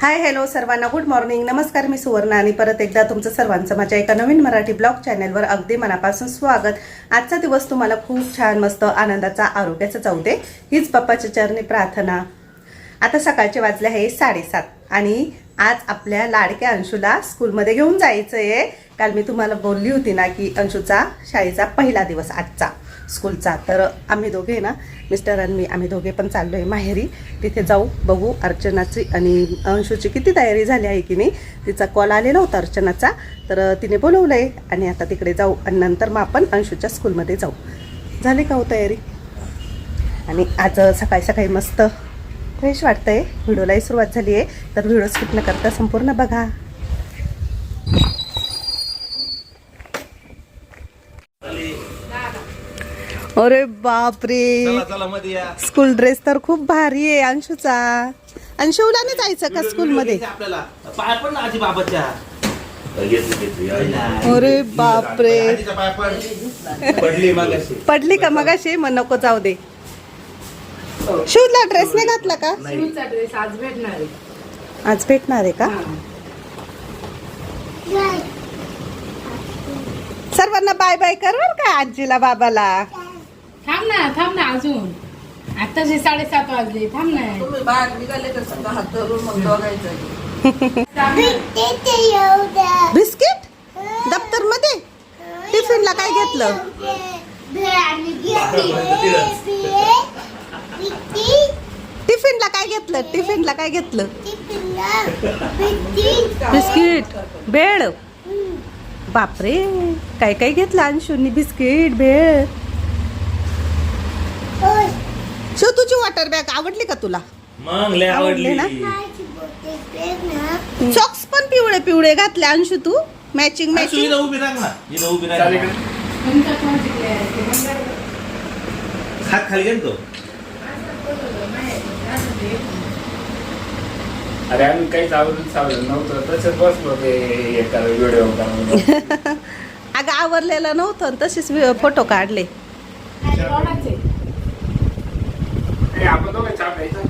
हाय hello सर्वांना. Good morning नमस्कार मी सुवर्णा आणि परत एकदा तुमचं सर्वांचं माझ्या एका नवीन मराठी ब्लॉग चॅनलवर अगदी मनापासून स्वागत. आजचा दिवस तुम्हाला खूप छान मस्त आनंदाचा आरोग्याचा जाऊ दे. हीच बाप्पाच्या चरणी प्रार्थना. आता सकाळचे वाजले आहे साडेसात आणि आज आपल्या लाडक्या अंशूला स्कूलमध्ये घेऊन जायचं आहे काल मी तुम्हाला बोलली होती ना की अंशूचा शाळेचा पहिला दिवस आजचा. स्कूलचा. तर आम्ही दोघे ना मिस्टर आणि मी आम्ही दोघे पण चाललो आहे माहेरी. तिथे जाऊ बघू अर्चनाची आणि अंशूची किती तयारी झाली आहे की नाही तिचा कॉल आलेला होता अर्चनाचा. तर तिने बोलवलं आहे आणि आता तिकडे जाऊ आणि नंतर मग आपण अंशूच्या स्कूलमध्ये जाऊ. झाली का हो तयारी? आणि आज सकाळी सकाळी मस्त. फ्रेश वाटतं आहे व्हिडिओलाही सुरुवात झाली आहे. तर व्हिडिओ स्किप न करता संपूर्ण बघा. अरे बापरे. चला चला मध्ये या. स्कूल ड्रेस तर खूप भारी आहे अंशूचा. अंशूला नाही जायचं का स्कूल मध्ये? घ्यायचे आपल्याला. पाय पण ना आजी बाबाच्या. अरे बापरे. आजीच्या पाय पण. पडली मग अशी पडली का मगाशी? मग नको जाऊ दे. शूजला ड्रेस नाही घातला का? ड्रेस आज भेटणार आहे. आज भेटणार आहे का? सर्वांना बाय बाय कर बर का आजीला बाबाला. थांब ना थांब ना अजून. आताचे साडेसात वाजले थांब ना. तुम्ही बाहेर निघाले तर समजा हात धरून मग. बिस्किट? दप्तरमध्ये टिफिनला काय घेतलं? टिफिनला काय घेतलं? टिफिनला काय घेतलं? बिस्किट. भेळ बापरे. काय काय घेतलं अंशूनी? बिस्किट भेळ शो तुझी वॉटर बॅग आवडली का तुला? मग लय आवडली आवडली. ना? सॉक्स पण पिवळे पिवळे घातले अंशू तू. मॅचिंग मॅचिंग इथं उभी राह ना. इथं उभी राह तुमचा कोण शिकले ते बंद कर. हात खाली घे ना तो. अरे आम्ही काहीच आवडून सावलं नव्हतं. तसंच बसलो ते हे करा व्हिडिओ करा अगं आवरलेलं नव्हतं आणि तसेच फोटो काढले. आपण दोघं चहा प्यायचा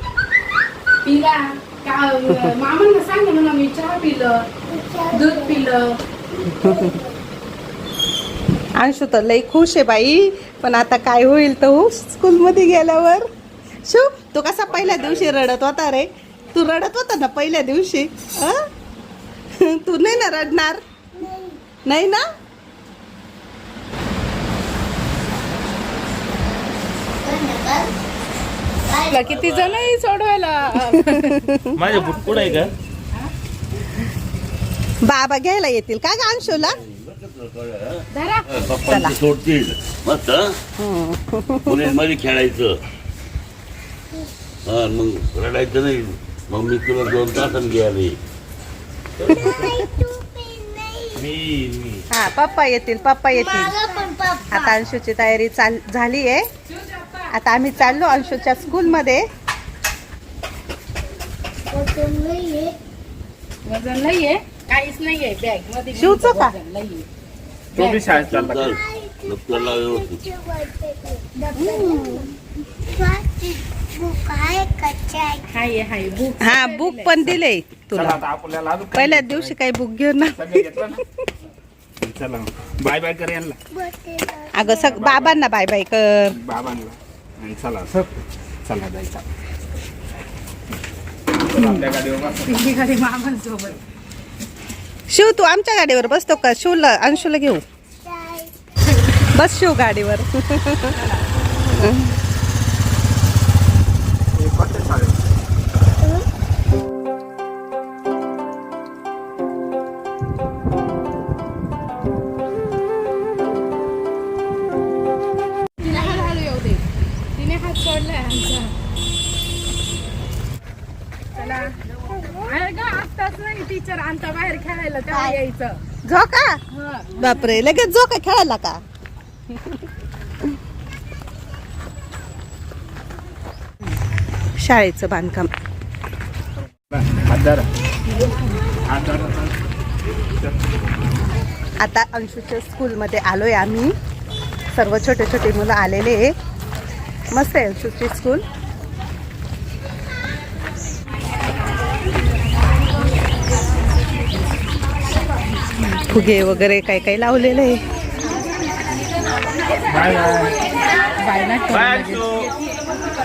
पिला का मामांना सांग ना म्हणा मी चहा पिलं दूध पिलं अंशू तर लई खुश आहे बाई पण आता काय होईल हो स्कूलमध्ये गेल्यावर शिव तू कसा पहिल्या दिवशी रडत होता रे तू रडत होता ना पहिल्या दिवशी? तू नाही ना रडणार नाही ना तुला किती जण आहे सोडवायला? माझ्या बुट कुठं आहे का? बाबा घ्यायला येतील का ग अंशूला? धरा. पप्पांची सोडतील. मस्त मध्ये खेळायचं. हा मग रडायचं नाही. मग मी तुला दोन तासांनी घ्यायला हा पप्पा येतील पप्पा येतील. आता अंशूची तयारी चाल झाली आहे. आता आम्ही चाललो अंशूच्या स्कूलमध्ये. वजन नाहीये. काहीच नाहीये बॅगमध्ये शिवचं का? वजन नाहीये. तो बी शाळेत चालला. चल दप्तरला व्यवस्थित. हाय हाय बुक. हा बुक पण दिले चला तुला आता आपल्याला अजून पहिल्या दिवशी काही बुक घेऊन ना सगळं घेतलं ना? चला बाय बाय कर यांना. अगं सग बाबांना बाय बाय कर. बाबांना. आणि चला सर चला जायचा. आपल्या गाडीवर शिव तू आमच्या गाडीवर बसतो का? शिवला अंशूला घेऊ. बस शिव गाडीवर. टीचर आणता बाहेर खेळायला तेव्हा यायचं. झोका? हं. बापरे लगेच झोका खेळायला का? शाळेचं बांधकाम. हात धरा. आता अंशूच्या स्कूलमध्ये आलोय आम्ही. सर्व छोटे छोटे मुलं आलेले. आहे मस्त आहे अंशूची स्कूल फुगे वगैरे काय काय लावलेलं आहे? Bye bye bye.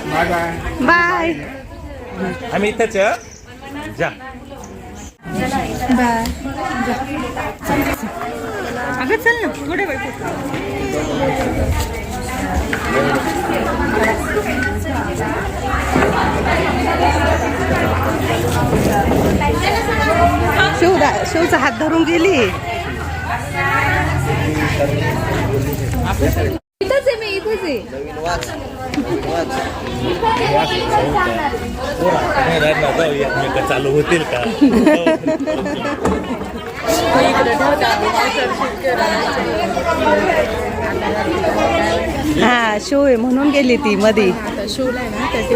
Bye bye bye आम्ही इथंच? जा अगं चल ना थोडे वेळ शिवदा शिवचा हात धरून गेली. इथंच आहे मी इथेच आहे. नाही चालू होतील का हा शो आहे म्हणून गेली ती मधी. शोला आहे ना त्याचे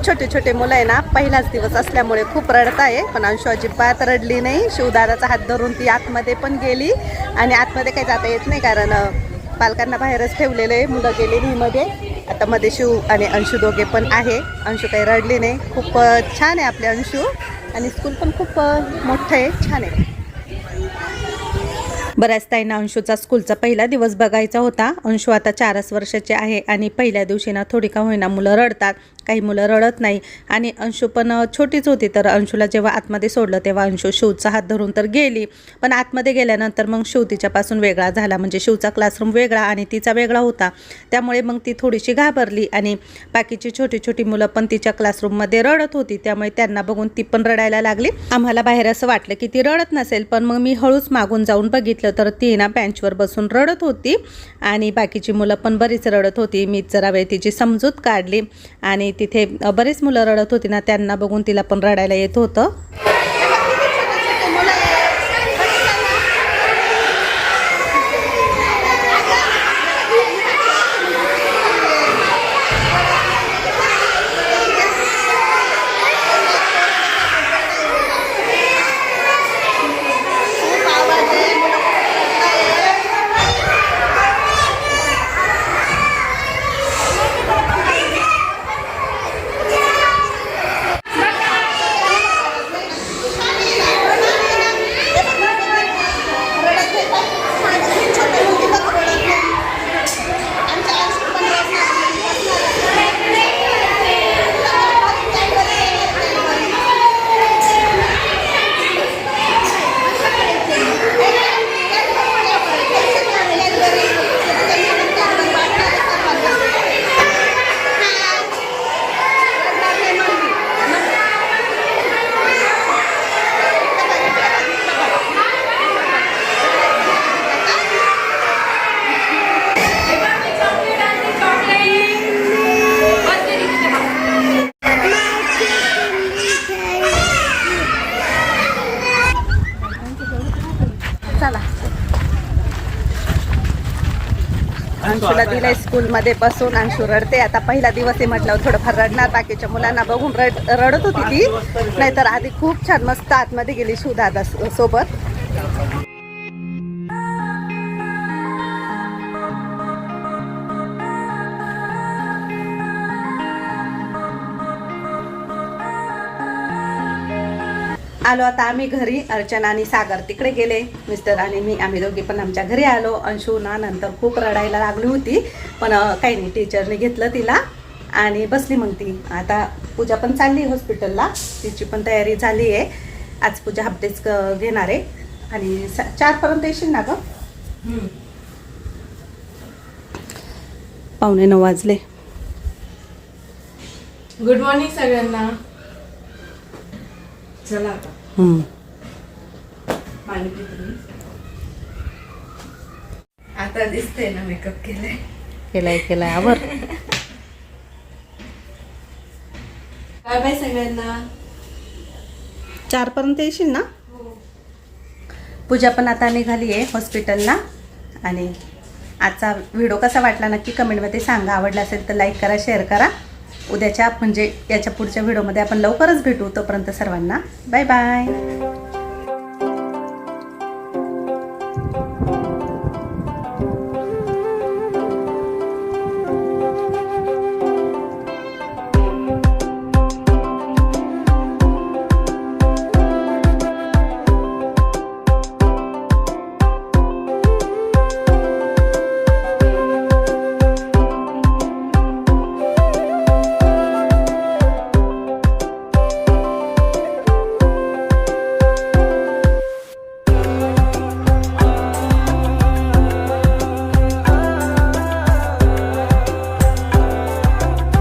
खूप छोटे छोटे मुलं आहे ना पहिलाच दिवस असल्यामुळे खूप रडत आहे. पण अंशू अजिबात रडली नाही. शिवदाराचा हात धरून ती आतमध्ये पण गेली. आणि आतमध्ये काही जाता येत नाही कारण पालकांना बाहेरच ठेवलेलं आहे. मुलं गेलेली मध्ये. आता मध्ये शिव आणि अंशू दोघे पण आहे. अंशू काही रडली नाही. खूप छान आहे आपले अंशू. आणि स्कूल पण खूप मोठं आहे. छान आहे. बऱ्याच ताईंना अंशूचा स्कूलचा पहिला दिवस बघायचा होता. अंशू आता चारच वर्षाचे आहे आणि पहिल्या दिवशी ना थोडी का होईना मुलं रडतात. काही मुलं रडत नाही. आणि अंशू पण छोटीच होती तर अंशूला जेव्हा आतमध्ये सोडलं तेव्हा अंशू शिवचा हात धरून तर गेली. पण आतमध्ये गेल्यानंतर मग शिव तिच्यापासून वेगळा झाला. म्हणजे शिवचा क्लासरूम वेगळा आणि तिचा वेगळा होता. त्यामुळे मग ती थोडीशी घाबरली आणि बाकीची छोटी छोटी मुलं पण तिच्या क्लासरूममध्ये रडत होती. त्यामुळे त्यांना बघून ती पण रडायला लागली. आम्हाला बाहेर असं वाटलं की ती रडत नसेल पण मग मी हळूच मागून जाऊन बघितलं तर ती ना बेंचवर बसून रडत होती. आणि बाकीची मुलं पण बरीच रडत होती. मी जरा वेळ तिची समजूत काढली आणि तिथे बरेच बरीच मुलं रडत होती ना त्यांना बघून तिला पण रडायला येत होतं. अंशूला दिलंय स्कूलमध्ये बसून. अंशू रडते. आता पहिला दिवस आहे म्हटल्यावर थोडंफार रडणार. बाकीच्या मुलांना बघून रड रडत होती ती. नाहीतर आधी खूप छान मस्त आतमध्ये गेली शिवदादा सोबत. आलो. आता आम्ही घरी अर्चना आणि सागर तिकडे गेले. मिस्टर आणि मी आम्ही दोघी पण आमच्या घरी आलो. अंशू ना नंतर खूप रडायला लागली होती. पण काही नाही टीचरने घेतलं तिला आणि बसली मग ती. आता पूजा पण चालली हॉस्पिटलला तिची पण तयारी झाली आहे. आज पूजा हाफ घेणार आहे. आणि चारपर्यंत येशील ना गं? पावणे नऊ वाजले. गुड मॉर्निंग सगळ्यांना. चला आता दिसते ना मेकअप केलाय. केलाय केलाय. आवर. काय बाय सगळ्यांना? चारपर्यंत येशील ना? पूजा पण आता निघाली आहे हॉस्पिटलला. आणि आजचा व्हिडिओ कसा वाटला नक्की कमेंटमध्ये सांगा. आवडला असेल तर लाईक करा शेअर करा. उद्याच्या म्हणजे याच्या पुढच्या व्हिडिओमध्ये आपण लवकरच भेटू. तोपर्यंत सर्वांना बाय बाय.